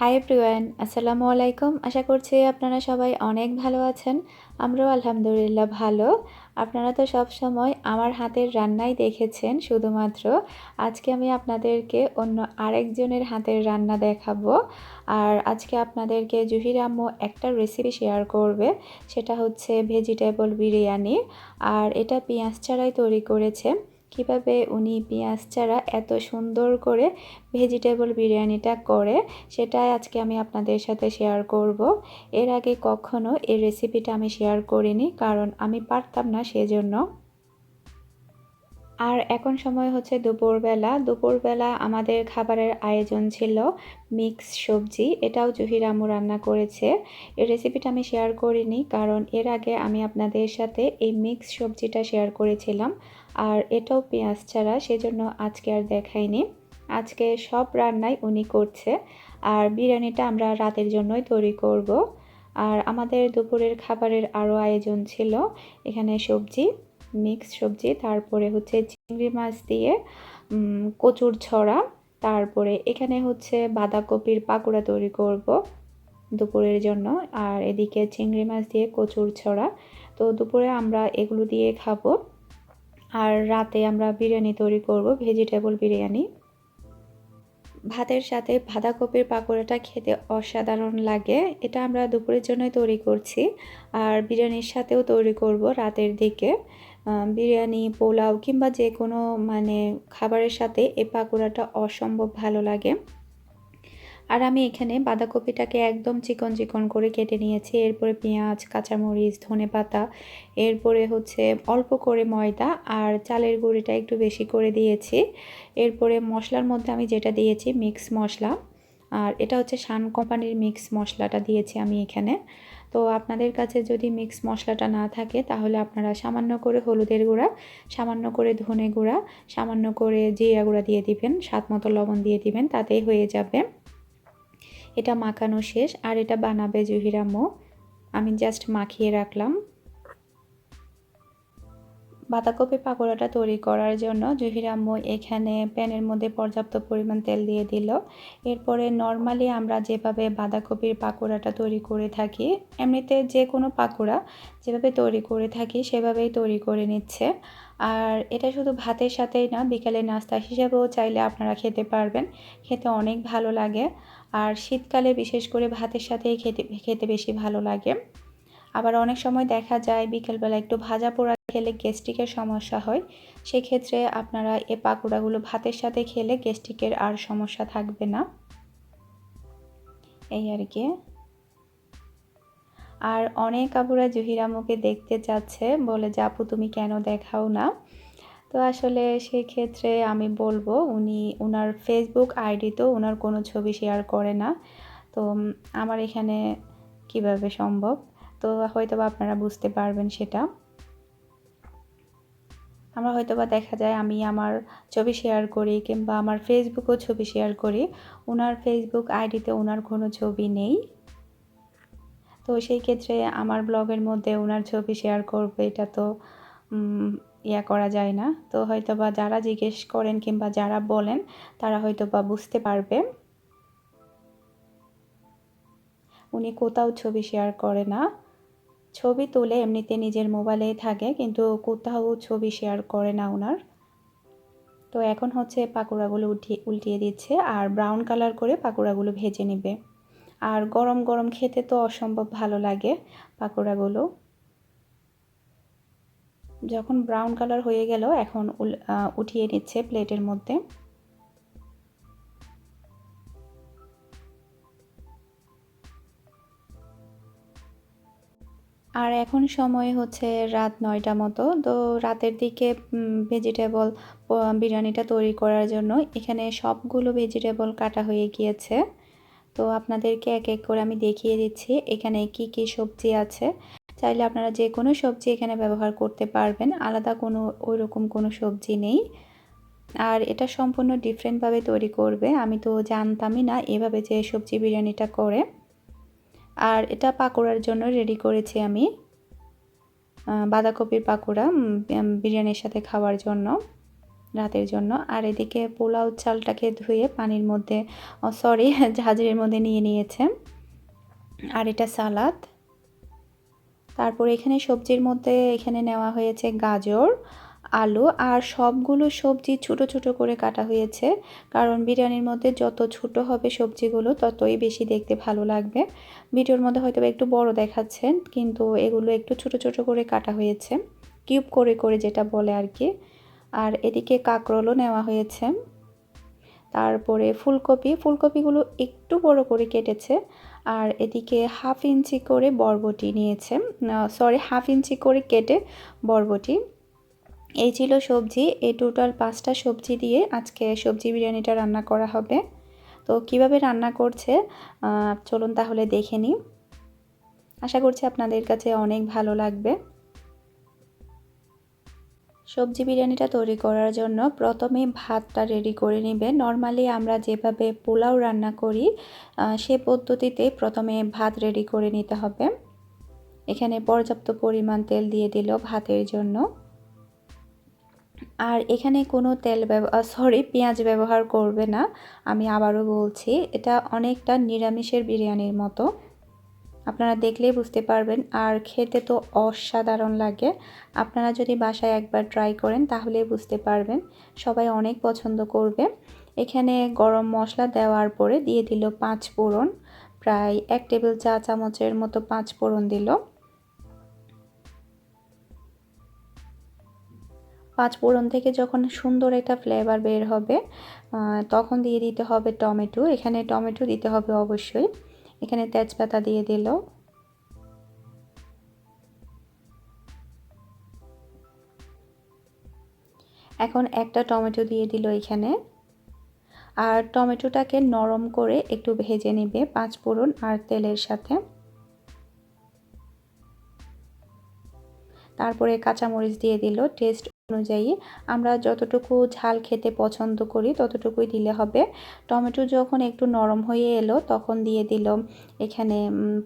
Hi everyone আসসালামু আলাইকুম। আশা করছি আপনারা সবাই অনেক ভালো আছেন। আমরাও আলহামদুলিল্লাহ ভালো। আপনারা তো সব সময় আমার হাতের রান্নাই দেখেছেন শুধুমাত্র। আজকে আমি আপনাদেরকে অন্য আরেকজনের হাতের রান্না দেখাবো। আর আজকে আপনাদেরকে জুহির আম্মু একটা রেসিপি শেয়ার করবে। সেটা হচ্ছে ভেজিটেবল বিরিয়ানি। আর এটা পেঁয়াজ ছাড়াই তৈরি করেছে। কীভাবে উনি পেঁয়াজ ছাড়া এত সুন্দর করে ভেজিটেবল বিরিয়ানিটা করে, সেটাই আজকে আমি আপনাদের সাথে শেয়ার করব। এর আগে কখনো এই রেসিপিটা আমি শেয়ার করিনি, কারণ আমি পারতাম না সেজন্য। আর এখন সময় হচ্ছে দুপুরবেলা। দুপুরবেলা আমাদের খাবারের আয়োজন ছিল মিক্স সবজি, এটাও জহির আমু রান্না করেছে। এই রেসিপিটা আমি শেয়ার করিনি, কারণ এর আগে আমি আপনাদের সাথে এই মিক্স সবজিটা শেয়ার করেছিলাম। আর এটাও পেঁয়াজ ছাড়া, সেজন্য আজকে আর দেখাইনি। আজকে সব রান্নাই উনি করছে, আর বিরিয়ানিটা আমরা রাতের জন্যই তৈরি করব। আর আমাদের দুপুরের খাবারের আরও আয়োজন ছিল, এখানে সবজি মিক্স সবজি, তারপরে হচ্ছে চিংড়ি মাছ দিয়ে কচুর ছড়া, তারপরে এখানে হচ্ছে বাঁধাকপির পাকোড়া তৈরি করব দুপুরের জন্য, আর এদিকে চিংড়ি মাছ দিয়ে কচুর ছড়া। তো দুপুরে আমরা এগুলো দিয়ে খাব। আর রাতে আমরা বিরিয়ানি তৈরি করব ভেজিটেবল বিরিয়ানি। ভাতের সাথে বাঁধাকপির পাকোড়াটা খেতে অসাধারণ লাগে। এটা আমরা দুপুরের জন্যই তৈরি করছি। আর বিরিয়ানির সাথেও তৈরি করব রাতের দিকে। বিরিয়ানি, পোলাও কিংবা যে কোনো মানে খাবারের সাথে এই পাকোড়াটা অসম্ভব ভালো লাগে। আর আমি এখানে বাঁধাকপিটাকে একদম চিকন চিকন করে কেটে নিয়েছি। এরপরে পেঁয়াজ, কাঁচামরিচ, ধনে পাতা, এরপরে হচ্ছে অল্প করে ময়দা আর চালের গুঁড়িটা একটু বেশি করে দিয়েছি। এরপরে মশলার মধ্যে আমি যেটা দিয়েছি মিক্স মশলা আর এটা হচ্ছে শান কোম্পানির মিক্স মশলাটা দিয়েছি আমি এখানে। তো আপনাদের কাছে যদি মিক্স মশলাটা না থাকে তাহলে আপনারা সামান্য করে হলুদের গুঁড়া, সামান্য করে ধনে গুঁড়া, সামান্য করে জিরা গুঁড়া দিয়ে দিবেন, স্বাদ মতো লবণ দিয়ে দিবেন, তাতেই হয়ে যাবে। এটা মাখানো শেষ আর এটা বানাবে জহিরাম্মু আমি জাস্ট মাখিয়ে রাখলাম। বাঁধাকপি পাকোড়াটা তৈরি করার জন্য জহিরাম্মু এখানে প্যানের মধ্যে পর্যাপ্ত পরিমাণ তেল দিয়ে দিল। এরপরে নর্মালি আমরা যেভাবে বাঁধাকপির পাকোড়াটা তৈরি করে থাকি, এমনিতে যে কোনো পাকোড়া যেভাবে তৈরি করে থাকি সেভাবেই তৈরি করে নিচ্ছে। আর এটা শুধু ভাতের সাথেই না, বিকালে নাস্তা হিসেবেও চাইলে আপনারা খেতে পারবেন। খেতে অনেক ভালো লাগে। আর শীতকালে বিশেষ করে ভাতের সাথেই খেতে খেতে বেশি ভালো লাগে। আবার অনেক সময় দেখা যায় বিকেলবেলা একটু ভাজা পোড়া খেলে গ্যাস্ট্রিকের সমস্যা হয়। সেক্ষেত্রে আপনারা এ পাকোড়াগুলো ভাতের সাথে খেলে গ্যাস্ট্রিকের আর সমস্যা থাকবে না। এই আর কি। আর অনেক আপুরা জহিরামুকে দেখতে চাচ্ছে, বলে যে, আপু, তুমি কেন দেখাও না? তো আসলে সেক্ষেত্রে আমি বলব, উনি ওনার ফেসবুক আইডিতেও ওনার কোনো ছবি শেয়ার করে না। তো আমার এখানে কীভাবে সম্ভব? তো হয়তো বা আপনারা বুঝতে পারবেন সেটা। আমরা হয়তো বা দেখা যায় আমি আমার ছবি শেয়ার করি কিংবা আমার ফেসবুকেও ছবি শেয়ার করি। ওনার ফেসবুক আইডিতে ওনার কোনো ছবি নেই। তো সেই ক্ষেত্রে আমার ব্লগের মধ্যে ওনার ছবি শেয়ার করবে, এটা তো ইয়া করা যায় না। তো হয়তো বা যারা জিজ্ঞেস করেন কিংবা যারা বলেন, তারা হয়তো বা বুঝতে পারবে। উনি কোথাও ছবি শেয়ার করে না। ছবি তুলে এমনিতে নিজের মোবাইলেই থাকে, কিন্তু কোথাও ছবি শেয়ার করে না ওনার তো এখন হচ্ছে পাকোড়াগুলো উঠিয়ে, উল্টিয়ে দিচ্ছে, আর ব্রাউন কালার করে পাকোড়াগুলো ভেজে নেবে। আর গরম গরম খেতে তো অসম্ভব ভালো লাগে পাকোড়াগুলো। যখন ব্রাউন কালার হয়ে গেল, এখন উঠিয়ে নিচ্ছে প্লেটের মধ্যে। আর এখন সময় হচ্ছে রাত নয়টা মতো। তো রাতের দিকে ভেজিটেবল বিরিয়ানিটা তৈরি করার জন্য এখানে সবগুলো ভেজিটেবল কাটা হয়ে গিয়েছে। তো আপনাদেরকে এক এক করে আমি দেখিয়ে দিচ্ছি এখানে কি কি সবজি আছে। চাইলে আপনারা যে কোনো সবজি এখানে ব্যবহার করতে পারবেন। আলাদা কোনো ওই রকম কোনো সবজি নেই। আর এটা সম্পূর্ণ ডিফারেন্টভাবে তৈরি করবে। আমি তো জানতামই না এভাবে যে সবজি বিরিয়ানিটা করে। আর এটা পাকোড়ার জন্য রেডি করেছি আমি। বাঁধাকপির পাকোড়া বিরিয়ানির সাথে খাওয়ার জন্য, রাতের জন্য। আর এদিকে পোলাও চালটাকে ধুয়ে পানির মধ্যে সরি ঝাঁঝরির মধ্যে নিয়ে নিয়েছে। আর এটা সালাদ। তারপর এখানে সবজির মধ্যে এখানে নেওয়া হয়েছে গাজর, আলু আর সবগুলো সবজি ছোট ছোট করে কাটা হয়েছে। কারণ বিরিয়ানির মধ্যে যত ছোট হবে সবজিগুলো ততই বেশি দেখতে ভালো লাগবে। ভিডিওর মধ্যে হয়তো একটু বড় দেখাচ্ছেন, কিন্তু এগুলো একটু ছোট ছোট করে কাটা হয়েছে। কিউব করে করে যেটা বলে আর কি। আর এদিকে কাঁকরোলও নেওয়া হয়েছে। তারপরে ফুলকপি, ফুলকপিগুলো একটু বড় করে কেটেছে। আর এদিকে হাফ ইঞ্চি করে বরবটি নিয়েছে সরি হাফ ইঞ্চি করে কেটে বরবটি। এই ছিল সবজি, এই টোটাল পাঁচটা সবজি দিয়ে আজকে সবজি বিরিয়ানিটা রান্না করা হবে। তো কীভাবে রান্না করছে চলুন তাহলে দেখে নিই। আশা করছি আপনাদের কাছে অনেক ভালো লাগবে। সবজি বিরিয়ানিটা তৈরি করার জন্য প্রথমে ভাতটা রেডি করে নেবে। নর্মালি আমরা যেভাবে পোলাও রান্না করি সে পদ্ধতিতে প্রথমে ভাত রেডি করে নিতে হবে। এখানে পর্যাপ্ত পরিমাণ তেল দিয়ে দিল ভাতের জন্য। আর এখানে কোনো তেল ব্যবহার সরি পেঁয়াজ ব্যবহার করবে না। আমি আবারও বলছি, এটা অনেকটা নিরামিষের বিরিয়ানির মতো। আপনারা দেখলেই বুঝতে পারবেন। আর খেতে তো অসাধারণ লাগে। আপনারা যদি বাসায় একবার ট্রাই করেন, তাহলেই বুঝতে পারবেন সবাই অনেক পছন্দ করবে। এখানে গরম মশলা দেওয়ার পরে দিয়ে দিল পাঁচ ফোড়ন, প্রায় এক টেবিল চা চামচের মতো পাঁচ ফোড়ন দিল। পাঁচ ফোড়ন থেকে যখন সুন্দর একটা ফ্লেভার বের হবে তখন দিয়ে দিতে হবে টমেটো। এখানে টমেটো দিতে হবে অবশ্যই। এখানে তেজপাতা দিয়ে দিল। এখন একটা টমেটো দিয়ে দিল এখানে। আর টমেটোটাকে নরম করে একটু ভেজে নেবে পাঁচ ফোড়ন আর তেলের সাথে। তারপরে কাঁচামরিচ দিয়ে দিল, টেস্ট অনুযায়ী আমরা যতটুকু ঝাল খেতে পছন্দ করি ততটুকুই দিলে হবে। টমেটো যখন একটু নরম হয়ে এলো তখন দিয়ে দিল এখানে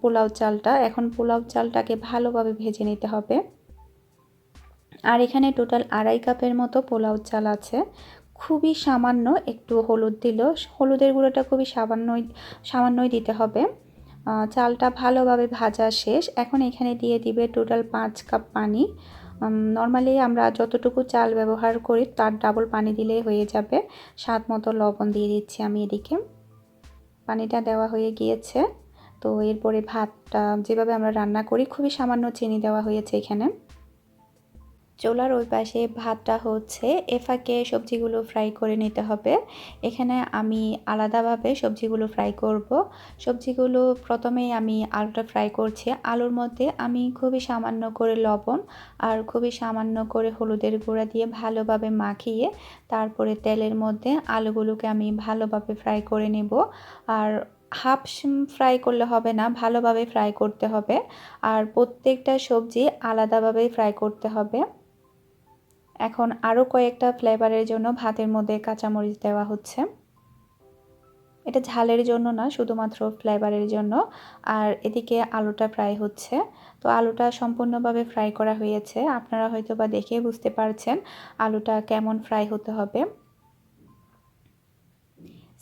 পোলাও চালটা। এখন পোলাও চালটাকে ভালোভাবে ভেজে নিতে হবে। আর এখানে টোটাল আড়াই কাপের মতো পোলাও চাল আছে। খুবই সামান্য একটু হলুদ দিল। হলুদের গুঁড়োটা খুবই সামান্যই সামান্যই দিতে হবে। চালটা ভালোভাবে ভাজা শেষ। এখন এখানে দিয়ে দিবে টোটাল পাঁচ কাপ পানি। নর্মালি আমরা যতটুকু চাল ব্যবহার করি, তার ডাবল পানি দিলেই হয়ে যাবে। স্বাদ মতো লবণ দিয়ে দিচ্ছি আমি এদিকে। পানিটা দেওয়া হয়ে গিয়েছে। তো এরপরে ভাতটা যেভাবে আমরা রান্না করি, খুবই সামান্য চিনি দেওয়া হয়েছে এখানে। চোলার ওই পাশে ভাতটা হচ্ছে। এফাকে সবজিগুলো ফ্রাই করে নিতে হবে। এখানে আমি আলাদাভাবে সবজিগুলো ফ্রাই করব। সবজিগুলো প্রথমেই আমি আলুটা ফ্রাই করছি। আলুর মধ্যে আমি খুবই সামান্য করে লবণ আর খুবই সামান্য করে হলুদের গুঁড়া দিয়ে ভালোভাবে মাখিয়ে তারপরে তেলের মধ্যে আলুগুলোকে আমি ভালোভাবে ফ্রাই করে নেব। আর হাফ ফ্রাই করলে হবে না, ভালোভাবে ফ্রাই করতে হবে। আর প্রত্যেকটা সবজি আলাদাভাবেই ফ্রাই করতে হবে। এখন আরও কয়েকটা ফ্লেভারের জন্য ভাতের মধ্যে কাঁচামরিচ দেওয়া হচ্ছে। এটা ঝালের জন্য না, শুধুমাত্র ফ্লেভারের জন্য। আর এদিকে আলুটা ফ্রাই হচ্ছে। তো আলুটা সম্পূর্ণভাবে ফ্রাই করা হয়েছে। আপনারা হয়তো বা দেখে বুঝতে পারছেন আলুটা কেমন ফ্রাই হতে হবে।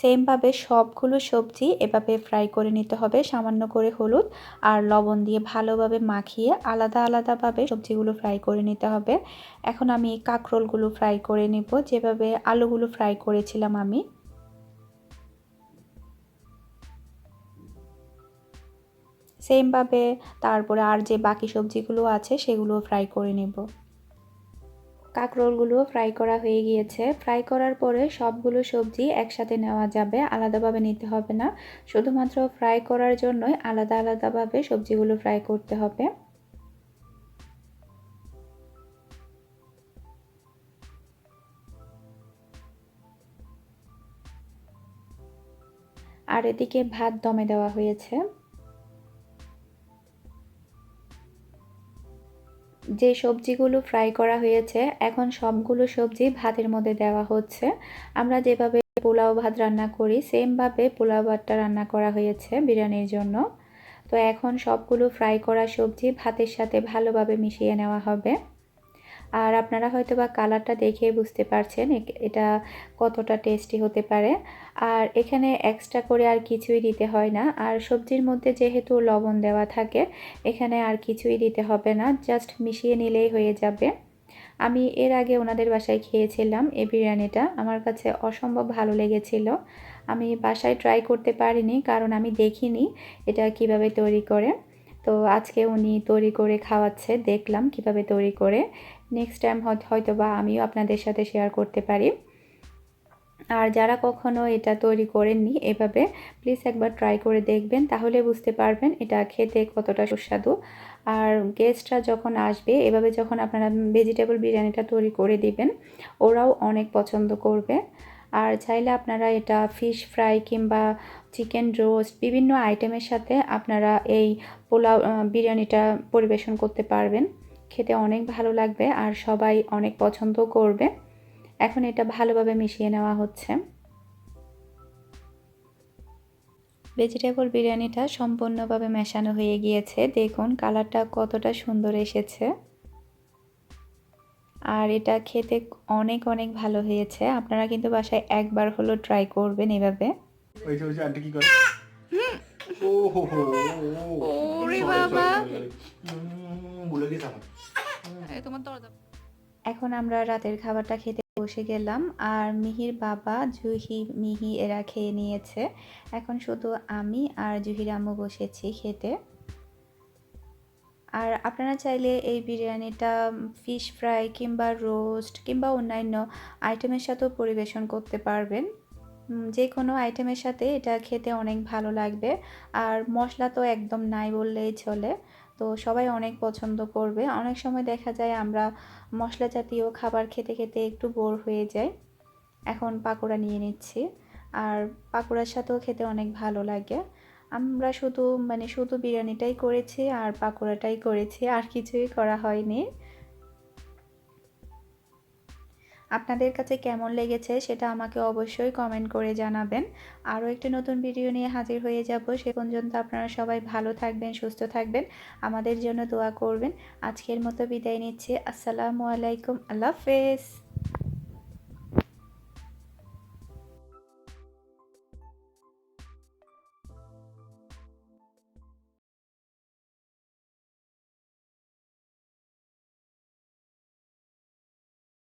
সেমভাবে সবগুলো সবজি এভাবে ফ্রাই করে নিতে হবে। সামান্য করে হলুদ আর লবণ দিয়ে ভালোভাবে মাখিয়ে আলাদা আলাদাভাবে সবজিগুলো ফ্রাই করে নিতে হবে। এখন আমি কাঁকরোলগুলো ফ্রাই করে নিব। যেভাবে আলুগুলো ফ্রাই করেছিলাম আমি। সেমভাবে তারপরে আর যে বাকি সবজিগুলো আছে সেগুলো ফ্রাই করে নেব। কাঁকরোলগুলো ফ্রাই করা হয়ে গিয়েছে। ফ্রাই করার পরে সবগুলো সবজি একসাথে নেওয়া যাবে। আলাদাভাবে নিতে হবে না। শুধুমাত্র ফ্রাই করার জন্যই আলাদা আলাদাভাবে সবজিগুলো ফ্রাই করতে হবে। আর এদিকে ভাত দমে দেওয়া হয়েছে। যে সবজিগুলো ফ্রাই করা হয়েছে, এখন সবগুলো সবজি ভাতের মধ্যে দেওয়া হচ্ছে। আমরা যেভাবে পোলাও ভাত রান্না করি, সেমভাবে পোলাও ভাতটা রান্না করা হয়েছে বিরিয়ানির জন্য। তো এখন সবগুলো ফ্রাই করা সবজি ভাতের সাথে ভালোভাবে মিশিয়ে নেওয়া হবে। আর আপনারা হয়তো বা কালারটা দেখে বুঝতে পারছেন এটা কতটা টেস্টি হতে পারে। আর এখানে এক্সট্রা করে আর কিছুই দিতে হয় না। আর সবজির মধ্যে যেহেতু লবণ দেওয়া থাকে, এখানে আর কিছুই দিতে হবে না। জাস্ট মিশিয়ে নিলেই হয়ে যাবে। আমি এর আগে ওনাদের বাসায় খেয়েছিলাম এই বিরিয়ানিটা। আমার কাছে অসম্ভব ভালো লেগেছিল। আমি বাসায় ট্রাই করতে পারিনি, কারণ আমি দেখিনি এটা কীভাবে তৈরি করে। তো আজকে উনি তৈরি করে খাওয়াচ্ছে, দেখলাম কীভাবে তৈরি করে। নেক্সট টাইম হয়তো বা আমিও আপনাদের সাথে শেয়ার করতে পারি। আর যারা কখনো এটা তৈরি করেননি, এভাবে প্লিজ একবার ট্রাই করে দেখবেন, তাহলে বুঝতে পারবেন এটা খেতে কতটা সুস্বাদু। আর গেস্টরা যখন আসবে, এভাবে যখন আপনারা ভেজিটেবল বিরিয়ানিটা তৈরি করে দিবেন, ওরাও অনেক পছন্দ করবে। আর চাইলে আপনারা এটা ফিশ ফ্রাই কিংবা চিকেন রোস্ট বিভিন্ন আইটেমের সাথে আপনারা এই পোলাও বিরিয়ানিটা পরিবেশন করতে পারবেন। খেতে অনেক ভালো লাগবে আর সবাই অনেক পছন্দ করবে। এখন এটা ভালোভাবে মিশিয়ে নেওয়া হচ্ছে। ভেজিটেবল বিরিয়ানিটা সম্পূর্ণভাবে মেশানো হয়ে গিয়েছে। দেখুন কালারটা কতটা সুন্দর এসেছে। আর এটা খেতে অনেক অনেক ভালো হয়েছে। আপনারা কিন্তু বাসায় একবার হলো ট্রাই করবেন এভাবে। ওই যে ওই যে আন্টি কি করে? ও হো হো ওরে বাবা। ভুলে গেছি তোমার এখন আমরা রাতের খাবারটা খেতে বসে গেলাম, আর মিহির বাবা, জুহি, মিহি এরা খেয়ে নিয়েছে। এখন শুধু আমি আর জুহির আম্মু বসেছি খেতে। আর আপনারা চাইলে এই বিরিয়ানিটা ফিশ ফ্রাই কিংবা রোস্ট কিংবা অন্যান্য আইটেমের সাথেও পরিবেশন করতে পারবেন। যে কোনো আইটেমের সাথে এটা খেতে অনেক ভালো লাগবে, আর মশলা তো একদম নাই বললেই চলে। তো সবাই অনেক পছন্দ করবে। অনেক সময় দেখা যায় আমরা মশলা জাতীয় খাবার খেতে খেতে একটু বোর হয়ে যায় এখন পাকোড়া নিয়ে নিচ্ছি। আর পাকোড়ার সাথেও খেতে অনেক ভালো লাগে। আমরা শুধু মানে শুধু বিরিয়ানিটাই করেছি আর পাকোড়াটাই করেছি, আর কিছুই করা হয়নি। আপনাদের কাছে কেমন লেগেছে সেটা আমাকে অবশ্যই কমেন্ট করে জানাবেন। আরও একটি নতুন ভিডিও নিয়ে হাজির হয়ে যাব। সে পর্যন্ত আপনারা সবাই ভালো থাকবেন, সুস্থ থাকবেন। আমাদের জন্য দোয়া করবেন। আজকের মতো বিদায় নিচ্ছে। আসসালামু আলাইকুম। আল্লাহ হাফেজ।